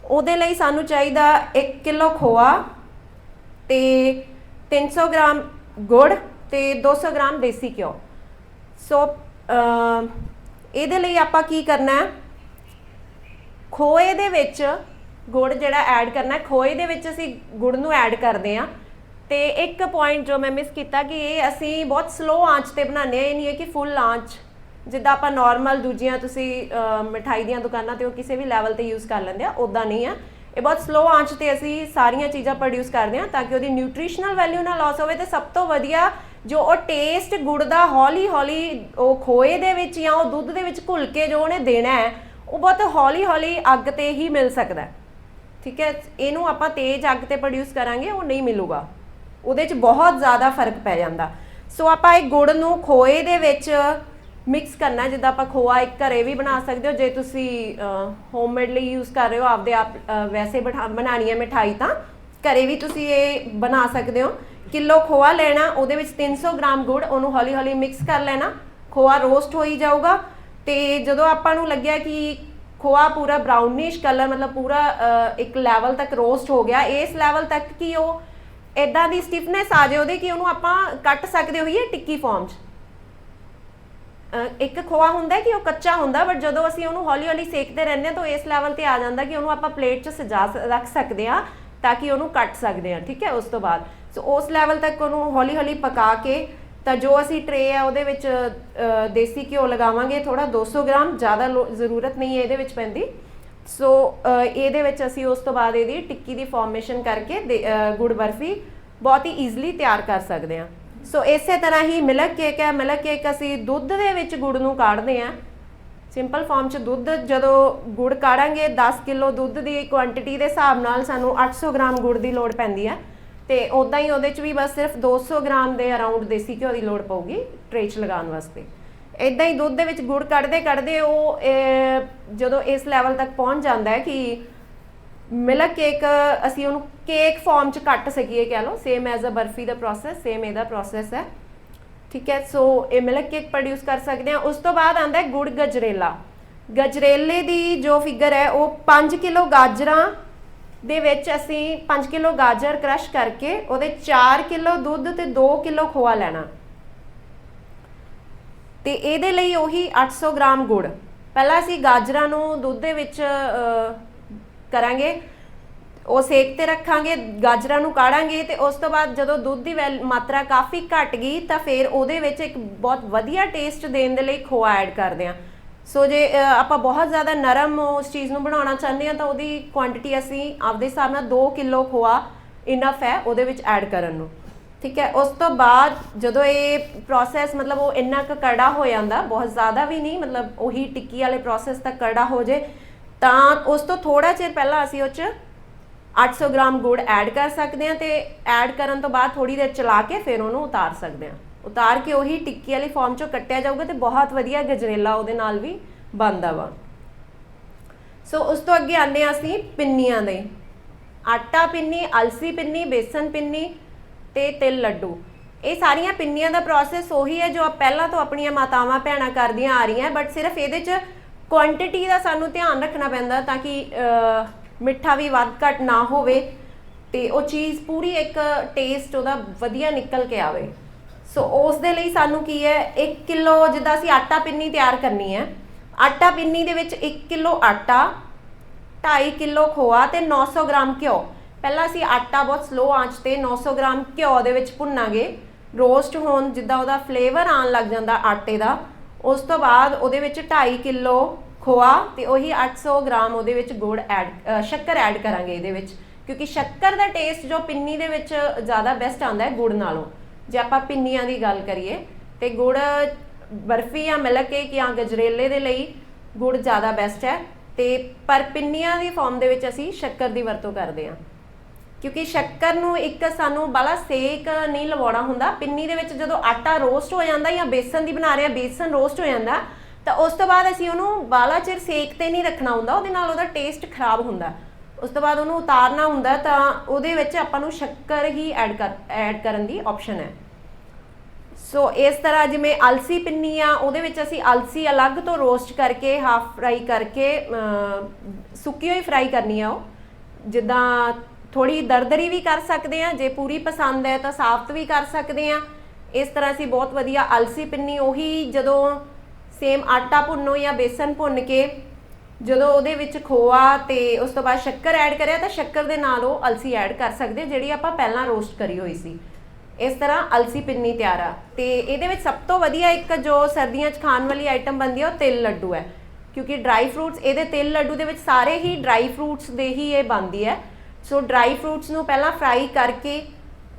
ਉਹਦੇ ਲਈ ਸਾਨੂੰ ਚਾਹੀਦਾ 1 ਕਿਲੋ ਖੋਆ ਤੇ 300 ਗ੍ਰਾਮ ਗੁੜ ਤੇ 200 ਗ੍ਰਾਮ ਦੇਸੀ ਘਿਓ। ਸੋ ਇਹਦੇ ਲਈ ਆਪਾਂ ਕੀ ਕਰਨਾ ਹੈ? ਖੋਏ ਦੇ ਵਿੱਚ ਗੁੜ ਜਿਹੜਾ ਐਡ ਕਰਨਾ ਖੋਏ ਦੇ ਵਿੱਚ ਅਸੀਂ ਗੁੜ ਨੂੰ ਐਡ ਕਰਦੇ ਆ ਤੇ ਇੱਕ ਪੁਆਇੰਟ ਜੋ ਮੈਂ ਮਿਸ ਕੀਤਾ ਕਿ ਇਹ ਅਸੀਂ ਬਹੁਤ ਸਲੋ ਆਂਚ ਤੇ ਬਣਾਉਂਦੇ ਆ ਇਹ ਨਹੀਂ ਹੈ ਕਿ ਫੁੱਲ ਆਂਚ ਜਿੱਦਾਂ ਆਪਾਂ ਨਾਰਮਲ ਦੂਜੀਆਂ ਤੁਸੀਂ ਮਿਠਾਈ ਦੀਆਂ ਦੁਕਾਨਾਂ ਤੇ ਉਹ ਕਿਸੇ ਵੀ ਲੈਵਲ ਤੇ ਯੂਜ਼ ਕਰ ਲੈਂਦੇ ਆ ਉਦਾਂ ਨਹੀਂ ਆ। ਇਹ ਬਹੁਤ ਸਲੋ ਆਂਚ ਤੇ ਅਸੀਂ ਸਾਰੀਆਂ ਚੀਜ਼ਾਂ ਪ੍ਰੋਡਿਊਸ ਕਰਦੇ ਆ ਤਾਂ ਕਿ ਉਹਦੀ ਨਿਊਟ੍ਰੀਸ਼ਨਲ ਵੈਲਿਊ ਨਾ ਲਾਸ ਹੋਵੇ ਤੇ ਸਭ ਤੋਂ ਵਧੀਆ ਜੋ ਉਹ ਟੇਸਟ ਗੁੜ ਦਾ ਹੌਲੀ ਹੌਲੀ ਉਹ ਖੋਏ ਦੇ ਵਿੱਚ ਜਾਂ ਉਹ ਦੁੱਧ ਦੇ ਵਿੱਚ ਘੁਲ ਕੇ ਜੋ ਉਹਨੇ ਦੇਣਾ ਹੈ, ਉਹ ਬਹੁਤ ਹੌਲੀ ਹੌਲੀ ਅੱਗ ਤੇ ਹੀ ਮਿਲ ਸਕਦਾ ਹੈ। ਠੀਕ ਹੈ? ਇਹਨੂੰ ਆਪਾਂ ਤੇਜ਼ ਅੱਗ ਤੇ ਪ੍ਰੋਡਿਊਸ ਕਰਾਂਗੇ, ਉਹ ਨਹੀਂ ਮਿਲੂਗਾ। ਉਹਦੇ 'ਚ ਬਹੁਤ ਜ਼ਿਆਦਾ ਫ਼ਰਕ ਪੈ ਜਾਂਦਾ। ਸੋ ਆਪਾਂ ਇਹ ਗੁੜ ਨੂੰ ਖੋਏ ਦੇ ਵਿੱਚ ਮਿਕਸ ਕਰਨਾ ਹੈ। ਜਿੱਦਾਂ ਆਪਾਂ ਖੋਆ ਇੱਕ ਘਰੇ ਵੀ ਬਣਾ ਸਕਦੇ ਹੋ ਜੇ ਤੁਸੀਂ ਹੋਮਮੇਡ ਲਈ ਯੂਜ਼ ਕਰ ਰਹੇ ਹੋ ਆਪਦੇ ਆਪ ਅ, ਵੈਸੇ ਬਿਠਾ- ਬਣਾਉਣੀ ਹੈ ਮਿਠਾਈ ਤਾਂ ਘਰੇ ਵੀ ਤੁਸੀਂ ਇਹ ਬਣਾ ਸਕਦੇ ਹੋ ਕਿਲੋ ਖੋਆ ਲੈਣਾ ਉਹਦੇ ਵਿੱਚ 300 ਗ੍ਰਾਮ ਗੁੜ ਉਹਨੂੰ ਹੌਲੀ ਹੌਲੀ ਮਿਕਸ ਕਰ ਲੈਣਾ ਖੋਆ ਰੋਸਟ ਹੋਈ ਜਾਊਗਾ ਤੇ ਜਦੋਂ ਆਪਾਂ ਨੂੰ ਲੱਗਿਆ ਕਿ ਖੋਆ ਪੂਰਾ ਬ੍ਰਾਊਨਿਸ਼ ਕਲਰ ਮਤਲਬ ਪੂਰਾ ਅ, ਇੱਕ ਲੈਵਲ ਤੱਕ ਰੋਸਟ ਹੋ ਗਿਆ ਇਸ ਲੈਵਲ ਤੱਕ ਕਿ ਉਹ ਇਦਾਂ ਦੀ ਸਟਿਫਨੈਸ ਆ ਜਾਏ ਉਹਦੇ ਕਿ ਉਹਨੂੰ ਆਪਾਂ ਕੱਟ ਸਕਦੇ ਹੋਈਏ ਟਿੱਕੀ ਫਾਰਮ 'ਚ ਅ, ਇੱਕ ਖੋਆ ਹੁੰਦਾ ਹੈ ਕਿ ਉਹ ਕੱਚਾ ਹੁੰਦਾ ਬਟ ਜਦੋਂ ਅਸੀਂ ਉਹਨੂੰ ਹੌਲੀ ਹੌਲੀ ਸੇਕਦੇ ਰਹਿੰਦੇ ਹਾਂ ਤਾਂ ਇਸ ਲੈਵਲ ਤੇ ਆ ਜਾਂਦਾ ਕਿ ਉਹਨੂੰ ਆਪਾਂ ਪਲੇਟ 'ਚ ਸਜਾ ਸ- ਰੱਖ ਸਕਦੇ ਹਾਂ ਤਾਂ ਕਿ ਉਹਨੂੰ ਕੱਟ ਸਕਦੇ ਹਾਂ ਠੀਕ ਹੈ ਉਸ ਤੋਂ ਬਾਅਦ। ਸੋ ਉਸ ਲੈਵਲ ਤੱਕ ਉਹਨੂੰ ਹੌਲੀ ਹੌਲੀ ਪਕਾ ਕੇ ਤਾਂ ਜੋ ਅਸੀਂ ਟਰੇ ਆ ਉਹਦੇ ਵਿੱਚ ਅ, ਦੇਸੀ ਘਿਓ ਲਗਾਵਾਂਗੇ ਥੋੜਾ 200 ਗ੍ਰਾਮ ਜ਼ਿਆਦਾ ਲੋ- ਜ਼ਰੂਰਤ ਨਹੀਂ ਹੈ ਇਹਦੇ ਵਿੱਚ ਪੈਂਦੀ। ਸੋ ਅ, ਇਹਦੇ ਵਿੱਚ ਅਸੀਂ ਉਸ ਤੋਂ ਬਾਅਦ ਇਹਦੀ ਟਿੱਕੀ ਦੀ ਫਾਰਮੇਸ਼ਨ ਕਰਕੇ ਦੇ- ਅ, ਗੁੜ ਬਰਫੀ ਬਹੁਤ ਹੀ ਈਜ਼ੀਲੀ ਤਿਆਰ ਕਰ ਸਕਦੇ ਹਾਂ। ਸੋ ਇਸੇ ਤਰ੍ਹਾਂ ਹੀ ਮਿਲਕ ਕੇਕ ਹੈ, ਮਿਲਕ ਕੇਕ ਅਸੀਂ ਦੁੱਧ ਦੇ ਵਿੱਚ ਗੁੜ ਨੂੰ ਕਾੜਦੇ ਹਾਂ। ਸਿੰਪਲ ਫਾਰਮ ਚ ਦੁੱਧ ਜਦੋਂ ਗੁੜ ਕਾੜਾਂਗੇ 10 ਕਿਲੋ ਦੁੱਧ ਦੀ ਕੁਆਂਟੀਟੀ ਦੇ ਹਿਸਾਬ ਨਾਲ ਸਾਨੂੰ 800 ਗ੍ਰਾਮ ਗੁੜ ਦੀ ਲੋੜ ਪੈਂਦੀ ਹੈ ਤੇ ਉਦਾਂ ਹੀ ਉਹਦੇ ਚ ਵੀ ਬਸ ਸਿਰਫ 200 ਗ੍ਰਾਮ ਦੇ ਅਰਾਊਂਡ ਦੇਸੀ ਘਿਓ ਦੀ ਲੋੜ ਪਊਗੀ ਟਰੇ 'ਚ ਲਗਾਉਣ ਵਾਸਤੇ। ਇਦਾਂ ਹੀ ਦੁੱਧ ਦੇ ਵਿੱਚ ਗੁੜ ਕੱਢਦੇ ਕੱਢਦੇ ਉਹ ਜਦੋਂ ਇਸ ਲੈਵਲ ਤੱਕ ਪਹੁੰਚ ਜਾਂਦਾ ਹੈ ਕਿ ਮਿਲਕ ਕੇਕ ਅਸੀਂ ਉਹਨੂੰ ਕੇਕ ਫਾਰਮ ਚ ਕੱਟ ਸਕੀਏ ਕਹਿ ਲਓ। ਸੇਮ ਐਜ਼ ਅ ਬਰਫੀ ਦਾ ਪ੍ਰੋਸੈਸ ਸੇਮ ਇਹਦਾ ਪ੍ਰੋਸੈਸ ਹੈ। ਠੀਕ ਹੈ ਸੋ ਇਹ ਮਿਲਕ ਕੇਕ ਪ੍ਰੋਡਿਊਸ ਕਰ ਸਕਦੇ ਹਾਂ। ਉਸ ਤੋਂ ਬਾਅਦ ਆਂਦਾ ਹੈ ਗੁੜ ਗਜਰੇਲਾ। ਗਜਰੇਲੇ ਦੀ ਜੋ ਫਿਗਰ ਹੈ, ਉਹ 5 ਕਿਲੋ ਗਾਜਰਾਂ ਦੇ ਵਿੱਚ ਅਸੀਂ 5 ਕਿਲੋ ਗਾਜਰ ਕ੍ਰਸ਼ ਕਰਕੇ ਉਹਦੇ 4 ਕਿਲੋ ਦੁੱਧ ਤੇ 2 ਕਿਲੋ ਖੋਆ ਲੈਣਾ। ਤੇ ਇਹਦੇ ਲਈ ਉਹੀ 800 ਗ੍ਰਾਮ ਗੁੜ। ਪਹਿਲਾਂ ਅਸੀਂ ਗਾਜਰਾਂ ਨੂੰ ਦੁੱਧ ਦੇ ਵਿੱਚ ਕਰਾਂਗੇ, ਉਹ ਸੇਕ ਤੇ ਰੱਖਾਂਗੇ, ਗਾਜਰਾਂ ਨੂੰ ਕਾੜਾਂਗੇ ਤੇ ਉਸ ਤੋਂ ਬਾਅਦ ਜਦੋਂ ਦੁੱਧ ਦੀ ਵੈਲ- ਮਾਤਰਾ ਕਾਫੀ ਘਟ ਗਈ ਤਾਂ ਫਿਰ ਉਹਦੇ ਵਿੱਚ ਇੱਕ ਬਹੁਤ ਵਧੀਆ ਟੇਸਟ ਦੇਣ ਦੇ ਲਈ ਖੋਆ ਐਡ ਕਰਦੇ ਹਾਂ। ਸੋ ਜੇ ਆਪਾਂ ਬਹੁਤ ਜ਼ਿਆਦਾ ਨਰਮ ਉਸ ਚੀਜ਼ ਨੂੰ ਬਣਾਉਣਾ ਚਾਹੁੰਦੇ ਹਾਂ ਤਾਂ ਉਹਦੀ ਕੁਆਂਟੀਟੀ ਅਸੀਂ ਆਪਦੇ ਹਿਸਾਬ ਨਾਲ 2 ਕਿਲੋ ਖੋਆ ਇਨਫ ਹੈ ਉਹਦੇ ਵਿੱਚ ਐਡ ਕਰਨ ਨੂੰ। ਠੀਕ ਹੈ, ਉਸ ਤੋਂ ਬਾਅਦ ਜਦੋਂ ਇਹ ਪ੍ਰੋਸੈਸ ਮਤਲਬ ਉਹ ਇੰਨਾ ਕੁ ਕੜਾ ਹੋ ਜਾਂਦਾ, ਬਹੁਤ ਜ਼ਿਆਦਾ ਵੀ ਨਹੀਂ, ਮਤਲਬ ਉਹੀ ਟਿੱਕੀ ਵਾਲੇ ਪ੍ਰੋਸੈਸ ਤੱਕ ਕੜਾ ਹੋ ਜੇ ਤਾਂ ਉਸ ਤੋਂ ਥੋੜਾ ਚਿਰ ਪਹਿਲਾਂ ਅਸੀਂ ਉਹ 'ਚ 800 ਗ੍ਰਾਮ ਗੁੜ ਐਡ ਕਰ ਸਕਦੇ ਹਾਂ ਤੇ ਐਡ ਕਰਨ ਤੋਂ ਬਾਅਦ ਥੋੜੀ ਦੇਰ ਚਲਾ ਕੇ ਫਿਰ ਉਹਨੂੰ ਉਤਾਰ ਸਕਦੇ ਹਾਂ। ਉਤਾਰ ਕੇ ਉਹੀ ਟਿੱਕੀ ਵਾਲੀ ਫਾਰਮ 'ਚੋਂ ਕੱਟਿਆ ਜਾਊਗਾ ਤੇ ਬਹੁਤ ਵਧੀਆ ਗਜਰੇਲਾ ਉਹਦੇ ਨਾਲ ਵੀ ਬਣਦਾ ਵਾ। ਸੋ ਉਸ ਤੋਂ ਅੱਗੇ ਆਉਂਦੇ ਹਾਂ ਅਸੀਂ ਪਿੰਨੀਆਂ ਦੇ। ਆਟਾ ਪਿੰਨੀ, ਅਲਸੀ ਪਿੰਨੀ, ਬੇਸਨ ਪਿੰਨੀ ਤੇ ਤਿਲ ਲੱਡੂ। ਇਹ ਸਾਰੀਆਂ ਪਿੰਨੀਆਂ ਦਾ ਪ੍ਰੋਸੈਸ ਉਹੀ ਹੈ ਜੋ ਪਹਿਲਾਂ ਤੋਂ ਆਪਣੀਆਂ ਮਾਤਾਵਾਂ, ਭੈਣਾਂ ਕਰਦੀਆਂ ਆ ਰਹੀਆਂ ਬਟ ਸਿਰਫ ਇਹਦੇ 'ਚ ਕੁਆਂਟੀਟੀ ਦਾ ਸਾਨੂੰ ਧਿਆਨ ਰੱਖਣਾ ਪੈਂਦਾ ਤਾਂ ਕਿ ਮਿੱਠਾ ਵੀ ਵੱਧ ਘੱਟ ਨਾ ਹੋਵੇ ਤੇ ਉਹ ਚੀਜ਼ ਪੂਰੀ ਇੱਕ ਟੇਸਟ ਉਹਦਾ ਵਧੀਆ ਨਿਕਲ ਕੇ ਆਵੇ। ਸੋ ਉਸ ਦੇ ਲਈ ਸਾਨੂੰ ਕੀ ਹੈ 1 ਕਿਲੋ ਜਿੱਦਾਂ ਅਸੀਂ ਆਟਾ ਪਿੰਨੀ ਤਿਆਰ ਕਰਨੀ ਹੈ, ਆਟਾ ਪਿੰਨੀ ਦੇ ਵਿੱਚ 1 ਕਿਲੋ ਆਟਾ 2.5 ਕਿਲੋ ਖੋਆ ਤੇ 900 ਗ੍ਰਾਮ ਘਿਓ। ਪਹਿਲਾਂ ਅਸੀਂ ਆਟਾ ਬਹੁਤ ਸਲੋ ਆਂਚ ਤੇ 900 ਗ੍ਰਾਮ ਘਿਓ ਦੇ ਵਿੱਚ ਭੁੰਨਾਂਗੇ। ਰੋਸਟ ਹੋਣ ਜਿੱਦਾਂ ਉਹਦਾ ਫਲੇਵਰ ਆਉਣ ਲੱਗ ਜਾਂਦਾ ਆਟੇ ਦਾ। ਉਸ ਤੋਂ ਬਾਅਦ ਉਹਦੇ ਵਿੱਚ 2.5 ਕਿਲੋ ਖੋਆ ਤੇ ਉਹੀ 800 ਗ੍ਰਾਮ ਉਹਦੇ ਵਿੱਚ ਗੁੜ ਐਡ ਸ਼ੱਕਰ ਐਡ ਕਰਾਂਗੇ ਇਹਦੇ ਵਿੱਚ। ਕਿਉਂਕਿ ਸ਼ੱਕਰ ਦਾ ਟੇਸਟ ਜੋ ਪਿੰਨੀ ਦੇ ਵਿੱਚ ਜ਼ਿਆਦਾ ਬੈਸਟ ਆਉਂਦਾ ਹੈ ਗੁੜ ਨਾਲੋਂ। ਜੇ ਆਪਾਂ ਪਿੰਨੀਆਂ ਦੀ ਗੱਲ ਕਰੀਏ ਤੇ ਗੁੜ ਬਰਫੀ ਜਾਂ ਮਿਲਕ ਕੇਕ ਜਾਂ ਗਜਰੇਲੇ ਦੇ ਲਈ ਗੁੜ ਜ਼ਿਆਦਾ ਬੈਸਟ ਹੈ ਤੇ ਪਰ ਪਿੰਨੀਆਂ ਦੀ ਫਾਰਮ ਦੇ ਵਿੱਚ ਅਸੀਂ ਸ਼ੱਕਰ ਦੀ ਵਰਤੋਂ ਕਰਦੇ ਹਾਂ। ਕਿਉਂਕਿ ਸ਼ੱਕਰ ਨੂੰ ਇੱਕ ਸਾਨੂੰ ਬਾਲਾ ਸੇਕ ਨਹੀਂ ਲਵਾਉਣਾ ਹੁੰਦਾ। ਪਿੰਨੀ ਦੇ ਵਿੱਚ ਜਦੋਂ ਆਟਾ ਰੋਸਟ ਹੋ ਜਾਂਦਾ ਜਾਂ ਬੇਸਨ ਦੀ ਬਣਾ ਰਹੇ ਆ, ਬੇਸਨ ਰੋਸਟ ਹੋ ਜਾਂਦਾ, ਤਾਂ ਉਸ ਤੋਂ ਬਾਅਦ ਅਸੀਂ ਉਹਨੂੰ ਬਾਲਾ ਚਿਰ ਸੇਕ ਤੇ ਨਹੀਂ ਰੱਖਣਾ ਹੁੰਦਾ, ਉਹਦੇ ਨਾਲ ਉਹਦਾ ਟੇਸਟ ਖਰਾਬ ਹੁੰਦਾ। ਉਸ ਤੋਂ ਬਾਅਦ ਉਹਨੂੰ ਉਤਾਰਨਾ ਹੁੰਦਾ, ਤਾਂ ਉਹਦੇ ਵਿੱਚ ਆਪਾਂ ਨੂੰ ਸ਼ੱਕਰ ਹੀ ਐਡ ਕਰ ਐਡ ਕਰਨ ਦੀ ਆਪਸ਼ਨ ਹੈ। ਸੋ ਇਸ ਤਰ੍ਹਾਂ ਜਿਵੇਂ ਅਲਸੀ ਪਿੰਨੀ ਆ, ਉਹਦੇ ਵਿੱਚ ਅਸੀਂ ਅਲਸੀ ਅਲੱਗ ਤੋਂ ਰੋਸਟ ਕਰਕੇ ਹਾਫ ਫਰਾਈ ਕਰਕੇ ਸੁੱਕੀ ਹੋਈ ਫਰਾਈ ਕਰਨੀ ਆ ਉਹ। ਜਿੱਦਾਂ ਥੋੜੀ ਦਰਦਰੀ ਵੀ ਕਰ ਸਕਦੇ ਆ ਜੇ ਪੂਰੀ ਪਸੰਦ ਹੈ ਤਾਂ ਸਾਫਤ ਵੀ ਕਰ ਸਕਦੇ ਆ ਇਸ ਤਰ੍ਹਾਂ ਅਸੀਂ ਬਹੁਤ ਵਧੀਆ ਅਲਸੀ ਪਿੰਨੀ, ਉਹੀ ਜਦੋਂ ਸੇਮ ਆਟਾ ਭੁੰਨੋ ਜਾਂ ਬੇਸਨ ਭੁੰਨ ਕੇ, ਜਦੋਂ ਉਹਦੇ ਵਿੱਚ ਖੋਆ ਤੇ ਉਸ ਤੋਂ ਬਾਅਦ ਸ਼ੱਕਰ ਐਡ ਕਰਿਆ, ਤਾਂ ਸ਼ੱਕਰ ਦੇ ਨਾਲ ਉਹ ਅਲਸੀ ਐਡ ਕਰ ਸਕਦੇ ਜਿਹੜੀ ਆਪਾਂ ਪਹਿਲਾਂ ਰੋਸਟ ਕਰੀ ਹੋਈ ਸੀ। ਇਸ ਤਰ੍ਹਾਂ ਅਲਸੀ ਪਿੰਨੀ ਤਿਆਰ ਆ। ਤੇ ਇਹਦੇ ਵਿੱਚ ਸਭ ਤੋਂ ਵਧੀਆ ਇੱਕ ਜੋ ਸਰਦੀਆਂ 'ਚ ਖਾਣ ਵਾਲੀ ਆਈਟਮ ਬਣਦੀ ਆ, ਉਹ ਤਿਲ ਲੱਡੂ ਹੈ। ਕਿਉਂਕਿ ਡਰਾਈ ਫਰੂਟਸ ਇਹਦੇ ਤਿਲ ਲੱਡੂ ਦੇ ਵਿੱਚ ਸਾਰੇ ਹੀ ਡਰਾਈ ਫਰੂਟਸ ਦੇ ਹੀ ਇਹ ਬਣਦੀ ਹੈ। ਸੋ ਡਰਾਈ ਫਰੂਟਸ ਨੂੰ ਪਹਿਲਾਂ ਫਰਾਈ ਕਰਕੇ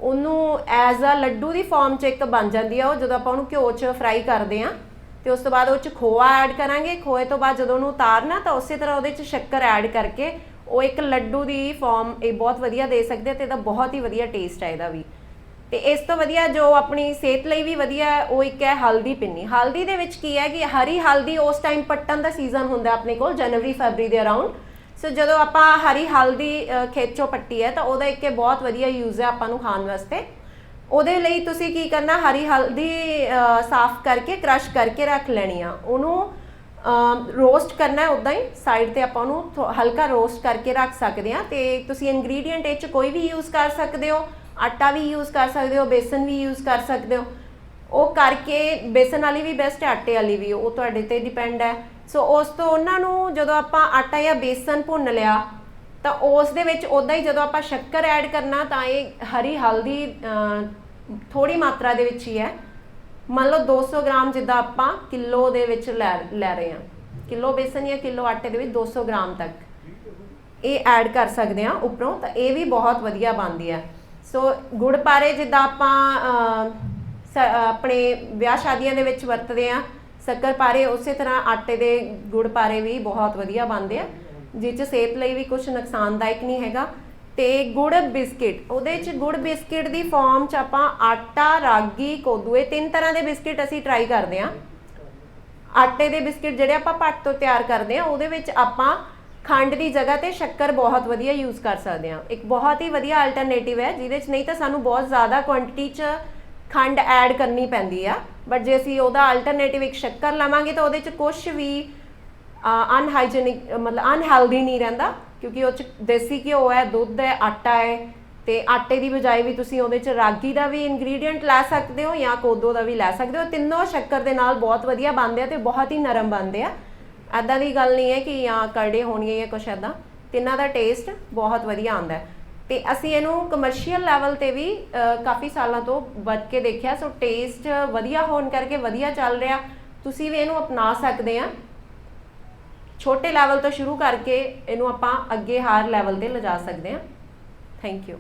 ਉਹਨੂੰ as a laddu the farm 'ਚ ਇੱਕ ਬਣ ਜਾਂਦੀ ਆ ਉਹ, ਜਦੋਂ ਆਪਾਂ ਉਹਨੂੰ ਘਿਓ 'ਚ ਫਰਾਈ ਕਰਦੇ ਆ। ਤੇ ਉਸ ਤੋਂ ਬਾਅਦ ਉਹ 'ਚ ਖੋਆ ਐਡ ਕਰਾਂਗੇ। ਖੋਏ ਤੋਂ ਬਾਅਦ ਜਦੋਂ ਉਹਨੂੰ ਉਤਾਰਨਾ, ਤਾਂ ਉਸੇ ਤਰ੍ਹਾਂ ਉਹਦੇ 'ਚ ਸ਼ੱਕਰ ਐਡ ਕਰਕੇ ਉਹ ਇੱਕ ਲੱਡੂ ਦੀ ਫਾਰਮ ਇਹ ਬਹੁਤ ਵਧੀਆ ਦੇ ਸਕਦੇ ਆ ਤੇ ਇਹਦਾ ਬਹੁਤ ਹੀ ਵਧੀਆ ਟੇਸਟ ਹੈ ਇਹਦਾ ਵੀ। ਤੇ ਇਸ ਤੋਂ ਵਧੀਆ ਜੋ ਆਪਣੀ ਸਿਹਤ ਲਈ ਵੀ ਵਧੀਆ ਹੈ, ਉਹ ਇੱਕ ਹੈ ਹਲਦੀ ਪਿੰਨੀ। ਹਲਦੀ ਦੇ ਵਿੱਚ ਕੀ ਹੈ ਕਿ ਹਰੀ ਹਲਦੀ ਉਸ ਟਾਈਮ ਪੱਟਣ ਦਾ ਸੀਜ਼ਨ ਹੁੰਦਾ ਆਪਣੇ ਕੋਲ, ਜਨਵਰੀ, ਫਰਵਰੀ ਦੇ ਅਰਾਊਂਡ ਸੋ ਜਦੋਂ ਆਪਾਂ ਹਰੀ ਹਲਦੀ ਅ, ਖੇਤ 'ਚੋਂ ਪੱਟੀ ਹੈ ਤਾਂ ਉਹਦਾ ਇੱਕ ਬਹੁਤ ਵਧੀਆ ਯੂਜ਼ ਹੈ ਆਪਾਂ ਨੂੰ ਖਾਣ ਵਾਸਤੇ। ਉਹਦੇ ਲਈ ਤੁਸੀਂ ਕੀ ਕਰਨਾ ਹਰੀ ਹਲਦੀ ਸਾਫ਼ ਕਰਕੇ ਕ੍ਰਸ਼ ਕਰਕੇ ਰੱਖ ਲੈਣੀ ਆ। ਉਹਨੂੰ ਰੋਸਟ ਕਰਨਾ ਹੈ ਉਦਾਂ ਹੀ। ਸਾਈਡ ਤੇ ਆਪਾਂ ਉਹਨੂੰ ਥੋ- ਹਲਕਾ ਰੋਸਟ ਕਰਕੇ ਰੱਖ ਸਕਦੇ ਆ ਤੇ ਤੁਸੀਂ ਇਨਗਰੀਡੀਅੰਟ ਇਹ 'ਚ ਕੋਈ ਵੀ ਯੂਜ਼ ਕਰ ਸਕਦੇ ਹੋ। ਆਟਾ ਵੀ ਯੂਜ਼ ਕਰ ਸਕਦੇ ਹੋ ਬੇਸਨ ਵੀ ਯੂਜ਼ ਕਰ ਸਕਦੇ ਹੋ। ਉਹ ਕਰਕੇ ਬੇਸਨ ਵਾਲੀ ਵੀ ਬੈਸਟ ਹੈ ਆਟੇ ਵਾਲੀ ਵੀ। ਉਹ ਤੁਹਾਡੇ ਤੇ ਡਿਪੈਂਡ ਹੈ। ਸੋ ਉਸ ਤੋਂ ਉਹਨਾਂ ਨੂੰ ਜਦੋਂ ਆਪਾਂ ਆਟਾ ਜਾਂ ਬੇਸਨ ਭੁੰਨ ਲਿਆ, ਤਾਂ ਉਸ ਦੇ ਵਿੱਚ ਉਦਾਂ ਹੀ ਜਦੋਂ ਆਪਾਂ ਸ਼ੱਕਰ ਐਡ ਕਰਨਾ, ਤਾਂ ਇਹ ਹਰੀ ਹਲਦੀ ਥੋੜੀ ਮਾਤਰਾ ਦੇ ਵਿੱਚ ਹੀ ਹੈ। ਮੰਨ ਲਓ 200 ਗ੍ਰਾਮ ਜਿੱਦਾਂ ਆਪਾਂ ਕਿਲੋ ਦੇ ਵਿੱਚ ਲੈ ਲੈ ਰਹੇ ਹਾਂ। ਕਿਲੋ ਬੇਸਨ ਜਾਂ ਕਿਲੋ ਆਟੇ ਦੇ ਵਿੱਚ 200 ਗ੍ਰਾਮ ਤੱਕ। ਇਹ ਐਡ ਕਰ ਸਕਦੇ ਹਾਂ ਉੱਪਰੋਂ, ਤਾਂ ਇਹ ਵੀ ਬਹੁਤ ਵਧੀਆ ਬਣਦੀ ਹੈ। ਸੋ ਗੁੜ ਪਾਰੇ ਜਿੱਦਾਂ ਆਪਾਂ ਸ- ਆਪਣੇ ਵਿਆਹ ਸ਼ਾਦੀਆਂ ਦੇ ਵਿੱਚ ਵਰਤਦੇ ਆ ਸ਼ੱਕਰ ਪਾਰੇ, ਉਸੇ ਤਰ੍ਹਾਂ ਆਟੇ ਦੇ ਗੁੜ ਪਾਰੇ ਵੀ ਬਹੁਤ ਵਧੀਆ ਬਣਦੇ ਆ ਜਿਸ 'ਚ ਸਿਹਤ ਲਈ ਵੀ ਕੁਝ ਨੁਕਸਾਨਦਾਇਕ ਨਹੀਂ ਹੈਗਾ। ਤੇ ਗੁੜ ਬਿਸਕਿਟ, ਉਹਦੇ 'ਚ ਗੁੜ ਬਿਸਕਿਟ ਦੀ ਫਾਰਮ 'ਚ ਆਪਾਂ ਆਟਾ, ਰਾਗੀ ਕੋਦੂਏ ਤਿੰਨ ਤਰ੍ਹਾਂ ਦੇ ਬਿਸਕਿਟ ਅਸੀਂ ਟਰਾਈ ਕਰਦੇ ਆ ਆਟੇ ਦੇ ਬਿਸਕਿਟ ਜਿਹੜੇ ਆਪਾਂ ਪੱਟ ਤੋਂ ਤਿਆਰ ਕਰਦੇ ਆ ਉਹਦੇ ਵਿੱਚ ਆਪਾਂ ਖੰਡ ਦੀ ਜਗ੍ਹਾ ਤੇ ਸ਼ੱਕਰ ਬਹੁਤ ਵਧੀਆ ਯੂਜ਼ ਕਰ ਸਕਦੇ ਆ ਇੱਕ ਬਹੁਤ ਹੀ ਵਧੀਆ ਅਲਟਰਨੇਟਿਵ ਹੈ, ਜਿਹਦੇ 'ਚ ਨਹੀਂ ਤਾਂ ਸਾਨੂੰ ਬਹੁਤ ਜ਼ਿਆਦਾ ਕੁਆਂਟੀਟੀ 'ਚ ਖੰਡ ਐਡ ਕਰਨੀ ਪੈਂਦੀ ਆ। ਬਟ ਜੇ ਅਸੀਂ ਉਹਦਾ ਅਲਟਰਨੇਟਿਵ ਇੱਕ ਸ਼ੱਕਰ ਲਵਾਂਗੇ ਤਾਂ ਉਹਦੇ 'ਚ ਕੁਝ ਵੀ ਅਨਹਾਈਜੀਨਿਕ ਮਤਲਬ ਅਨਹੈਲਦੀ ਨਹੀਂ ਰਹਿੰਦਾ, ਕਿਉਂਕਿ ਉਹ 'ਚ ਦੇਸੀ ਘਿਓ ਹੈ, ਦੁੱਧ ਹੈ, ਆਟਾ ਹੈ, ਤੇ ਆਟੇ ਦੀ ਬਜਾਏ ਵੀ ਤੁਸੀਂ ਉਹਦੇ 'ਚ ਰਾਗੀ ਦਾ ਵੀ ਇਨਗਰੀਡੀਅੰਟ ਲੈ ਸਕਦੇ ਹੋ ਜਾਂ ਕੋਦੋ ਦਾ ਵੀ ਲੈ ਸਕਦੇ ਹੋ। ਤਿੰਨੋਂ ਸ਼ੱਕਰ ਦੇ ਨਾਲ ਬਹੁਤ ਵਧੀਆ ਬਣਦੇ ਆ ਤੇ ਬਹੁਤ ਹੀ ਨਰਮ ਬਣਦੇ ਆ। ਐਦਾਂ ਦੀ ਗੱਲ ਨਹੀਂ ਹੈ ਕਿ, ਜਾਂ ਕੜੇ ਹੋਣਗੇ ਜਾਂ ਕੁਛ ਐਦਾਂ ਤਿੰਨਾਂ ਦਾ ਟੇਸਟ ਬਹੁਤ ਵਧੀਆ ਆਉਂਦਾ ਹੈ। ਤੇ ਅਸੀਂ ਇਹਨੂੰ ਕਮਰਸ਼ੀਅਲ ਲੈਵਲ ਤੇ ਵੀ ਕਾਫੀ ਸਾਲਾਂ ਤੋਂ ਵਰਤ ਕੇ ਦੇਖਿਆ। ਸੋ ਟੇਸਟ ਵਧੀਆ ਹੋਣ ਕਰਕੇ ਵਧੀਆ ਚੱਲ ਰਿਹਾ। ਤੁਸੀਂ ਵੀ ਇਹਨੂੰ ਅਪਣਾ ਸਕਦੇ ਆ। ਛੋਟੇ ਲੈਵਲ ਤੋਂ ਸ਼ੁਰੂ ਕਰਕੇ ਇਹਨੂੰ ਆਪਾਂ ਅੱਗੇ ਹਾਰ ਲੈਵਲ ਤੇ ਲਿਜਾ ਸਕਦੇ ਆ। Thank you